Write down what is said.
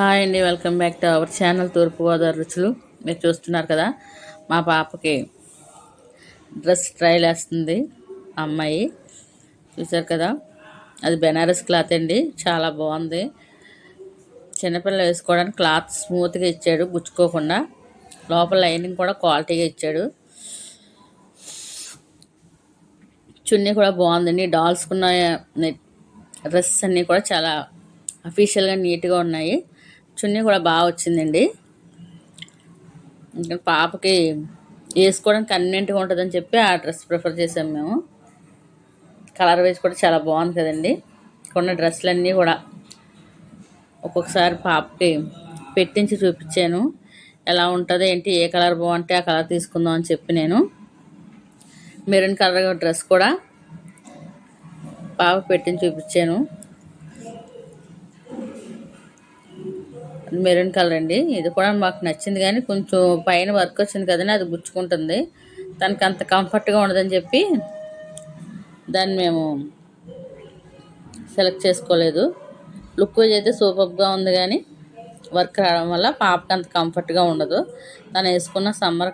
Hi అండి welcome back to our channel Thurpu Godavari రుచులు. మీరు చూస్తున్నారు కదా మా పాపకి డ్రెస్ ట్రైల్ వేస్తుంది అమ్మాయి. చూసారు కదా అది బెనారస్ క్లాత్ అండి చాలా బాగుంది. చిన్నపిల్లలు వేసుకోవడానికి క్లాత్ స్మూత్గా ఇచ్చాడు గుచ్చుకోకుండా. లోపల లైనింగ్ కూడా క్వాలిటీగా ఇచ్చాడు. చున్నీ కూడా బాగుందండి డాల్స్కున్న డ్రెస్ అన్నీ కూడా చాలా అఫీషియల్గా నీట్గా ఉన్నాయి. చున్నీ కూడా బాగా వచ్చిందండి. ఇంకా పాపకి వేసుకోవడానికి కన్వీనియంట్గా ఉంటుందని చెప్పి ఆ డ్రెస్ ప్రిఫర్ చేసాం మేము. కలర్ వైజ్ కూడా చాలా బాగుంది కదండి. కొన్న డ్రెస్సులన్నీ కూడా ఒక్కొక్కసారి పాపకి పెట్టించి చూపించాను. ఎలా ఉంటుంది ఏంటి ఏ కలర్ బాగుంటే ఆ కలర్ తీసుకుందాం అని చెప్పి నేను మెరూన్ కలర్ డ్రెస్ కూడా పాప పెట్టించి చూపించాను. మెరూన్ కలర్ అండి. ఇది కూడా మాకు నచ్చింది కానీ కొంచెం పైన వర్క్ వచ్చింది కదని అది గుచ్చుకుంటుంది. దానికి అంత కంఫర్ట్గా ఉండదని చెప్పి దాన్ని మేము సెలెక్ట్ చేసుకోలేదు. లుక్ వైజ్ అయితే సూపర్గా ఉంది కానీ వర్క్ రావడం వల్ల పాపకి అంత కంఫర్ట్గా ఉండదు. తను వేసుకున్న సమ్మర్